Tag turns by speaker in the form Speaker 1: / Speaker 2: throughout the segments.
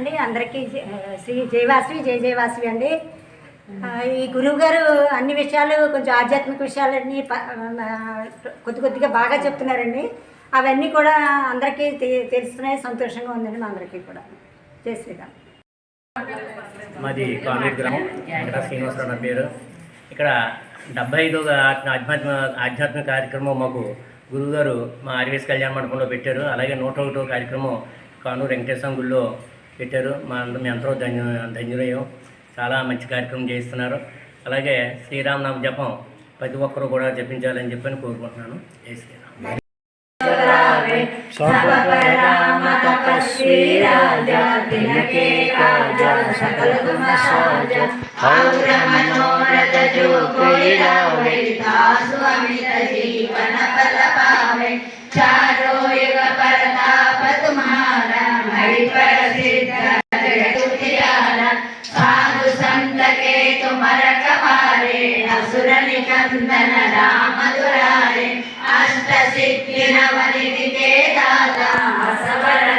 Speaker 1: అండి అందరికీ శ్రీ జయవాసవి జయ జయవాసవి అండి. ఈ గురువు గారు అన్ని విషయాలు కొంచెం ఆధ్యాత్మిక విషయాలన్నీ కొద్ది కొద్దిగా బాగా చెప్తున్నారండి. అవన్నీ కూడా అందరికీ తె- తెలుస్తున్నాయి సంతోషంగా ఉందండి మా అందరికీ కూడా. జయ శ్రీరామ్.
Speaker 2: మాది కామెడ్ గ్రామం వెంకట శ్రీనివాసరావు నా పేరు. ఇక్కడ డెబ్బై ఐదో ఆధ్యాత్మ ఆధ్యాత్మిక కార్యక్రమం మాకు గురువుగారు మా ఆర్వీఎస్ కళ్యాణ మండపంలో పెట్టారు. అలాగే నూట ఒకటో కార్యక్రమం కానూరు వెంకటేశ్వర గుళ్ళో పెట్టారు. మా అందరం ఎంతో ధన్యు ధన్యులయ్యాం. చాలా మంచి కార్యక్రమం చేస్తున్నారు అలాగే శ్రీరామనామ జపం ప్రతి ఒక్కరూ కూడా జపించాలని చెప్పని కోరుకుంటున్నాను. జై శ్రీరామ్.
Speaker 3: చారో యుగ పరతాప తుమారా హరి పరసి కుమరక మారే అసురని కందన రామదురారే అష్ట సిద్ధి నవనిధికే దాదా అసవర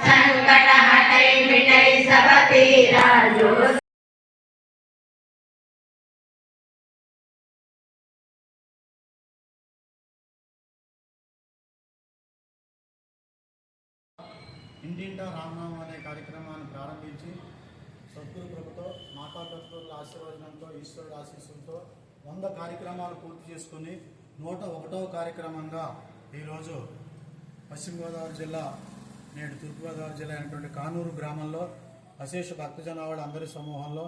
Speaker 3: संकट हटई मिटई सब पीरा जो
Speaker 4: ఇంటింటా రామనామం అనే కార్యక్రమాన్ని ప్రారంభించి సద్గురు కృపతో మాతాపితృల ఆశీర్వచనంతో ఈశ్వరుడు ఆశీస్సులతో వంద కార్యక్రమాలు పూర్తి చేసుకుని నూట ఒకటవ కార్యక్రమంగా ఈరోజు పశ్చిమ గోదావరి జిల్లా నేడు తూర్పుగోదావరి జిల్లా అయినటువంటి కానూరు గ్రామంలో అశేష భక్తజనావాళ్ళ అందరి సమూహంలో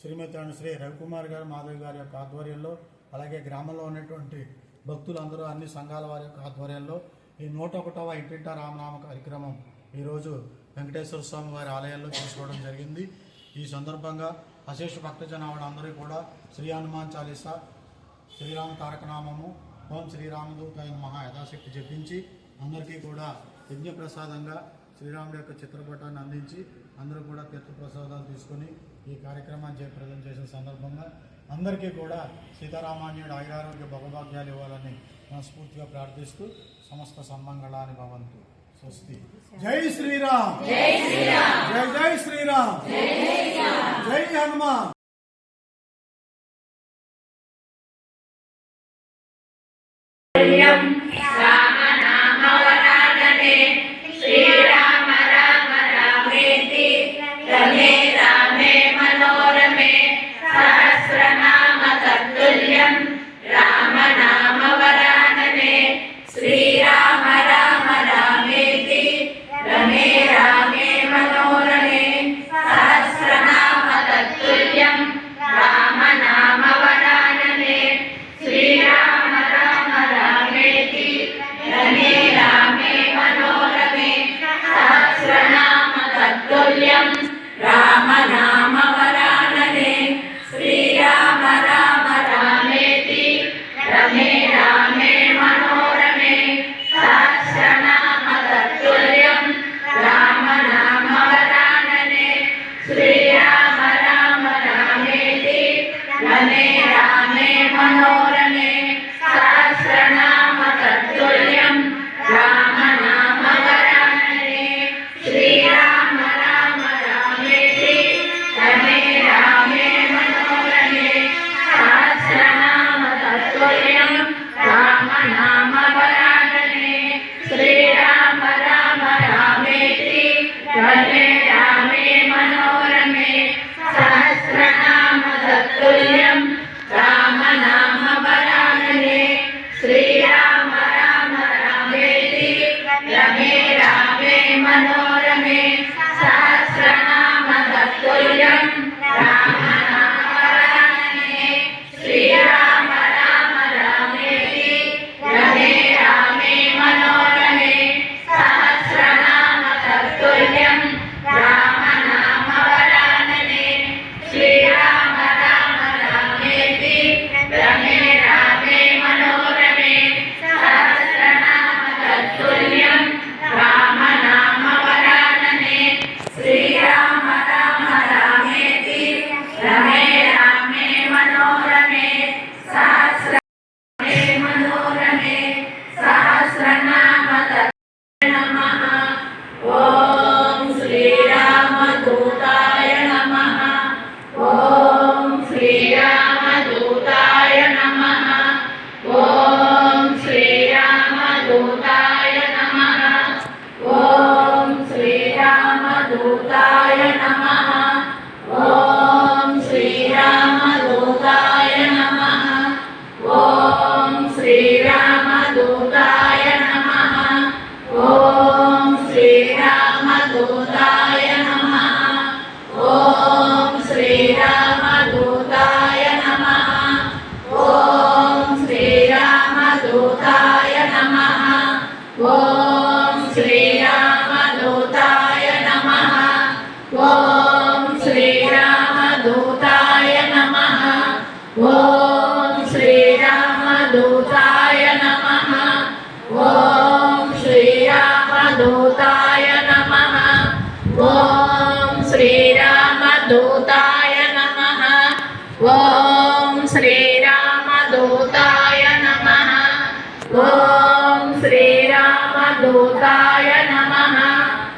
Speaker 4: శ్రీమతి శ్రీ రవికుమార్ గారు మాధవి గారి యొక్క ఆధ్వర్యంలో అలాగే గ్రామంలో ఉన్నటువంటి భక్తులందరూ అన్ని సంఘాల వారి యొక్క ఆధ్వర్యంలో ఈ నూట ఒకటవ ఇంటింట రామనామ కార్యక్రమం ఈరోజు వెంకటేశ్వర స్వామి వారి ఆలయాల్లో చేసుకోవడం జరిగింది. ఈ సందర్భంగా అశేష భక్తజనావాళ్ళ అందరూ కూడా శ్రీ హనుమాన్ చాలీసా శ్రీరామ తారకనామము ఓం శ్రీరామదూత మహా యథాశక్తి జపించి అందరికీ కూడా యజ్ఞప్రసాదంగా శ్రీరాముడి యొక్క చిత్రపటాన్ని అందించి అందరూ కూడా తీర్థప్రసాదాలు తీసుకొని ఈ కార్యక్రమాన్ని జయప్రదం చేసిన సందర్భంగా అందరికీ కూడా సీతారామాన్యుడు ఆయురారోగ్య భగభాగ్యాలు ఇవ్వాలని మనస్ఫూర్తిగా ప్రార్థిస్తూ సమస్త సమ్మంగళాని భవంతు. స్వస్తి. జై శ్రీరామ్. జై శ్రీరామ్. జై జై శ్రీరామ్. జై హనుమాన్.
Speaker 3: సహస్రనామ తత్తుల్యం రామ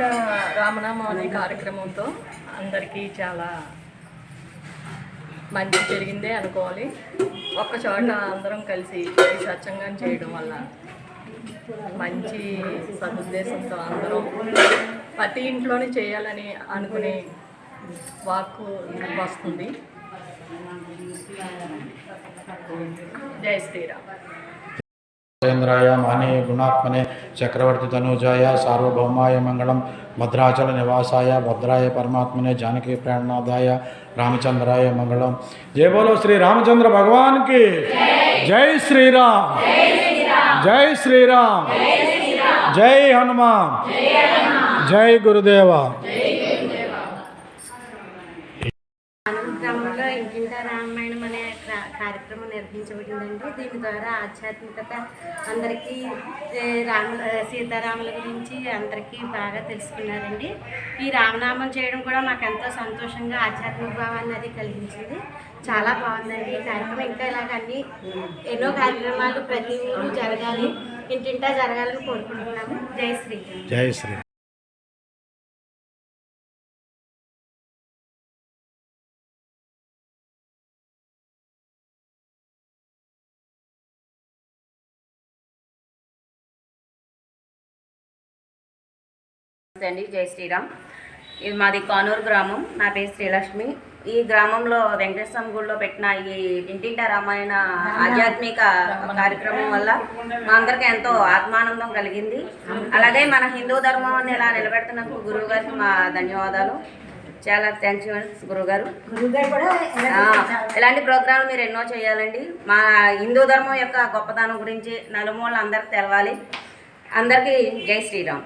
Speaker 5: ఇంటింట రామనామం అనే కార్యక్రమంతో అందరికీ చాలా మంచి జరిగిందే అనుకోవాలి. ఒక్క చోట అందరం కలిసి ఈ సత్సంగం చేయడం వల్ల మంచి సదుద్దేశంతో అందరం ప్రతి ఇంట్లోనే చేయాలని అనుకునే వాక్కు వస్తుంది. జై శ్రీరామ్.
Speaker 4: కేంద్రాయ మహనీయ గుణాత్మనే చక్రవర్తి తనూజాయ సార్వభౌమాయ మంగళం భద్రాచల నివాసాయ భద్రాయ పరమాత్మనే జానకి ప్రేరణాదాయ రామచంద్రాయ మంగళం. జయబోలో శ్రీ రామచంద్ర భగవాన్కి. జై శ్రీరామ్. జై శ్రీరామ్. జై హనుమాన్. జై గురుదేవా.
Speaker 6: కార్యక్రమం దీని ద్వారా ఆధ్యాత్మికత అందరికీ రామ సీతారాముల గురించి అందరికీ బాగా తెలుసుకున్నారండి. ఈ రామనామం చేయడం కూడా మాకు ఎంతో సంతోషంగా ఆధ్యాత్మిక భావాన్ని అది కలిగించింది. చాలా బాగుందండి ఈ కార్యక్రమం. ఇంకా ఇలాగ అన్ని ఎన్నో కార్యక్రమాలు ప్రతి ఊరు జరగాలి ఇంటింటా జరగాలని కోరుకుంటున్నాము. జై శ్రీరామ్
Speaker 4: జై శ్రీ.
Speaker 7: నమస్తే అండి. జై శ్రీరామ్. ఇది మాది కానూరు గ్రామం. నా పేరు శ్రీలక్ష్మి. ఈ గ్రామంలో వెంకటేశ్వర గుడిలో పెట్టిన ఈ ఇంటింట రామాయణ ఆధ్యాత్మిక కార్యక్రమం వల్ల మా అందరికి ఎంతో ఆత్మానందం కలిగింది. అలాగే మన హిందూ ధర్మాన్ని ఇలా నిలబెడుతున్నందుకు గురువు గారికి మా ధన్యవాదాలు. చాలా థ్యాంక్స్
Speaker 1: యూ
Speaker 7: గురుగారు ఇలాంటి ప్రోగ్రాంలు మీరు ఎన్నో చేయాలండి. మా హిందూ ధర్మం యొక్క గొప్పతనం గురించి నలుమూల అందరికి తెలవాలి. అందరికీ జై శ్రీరామ్.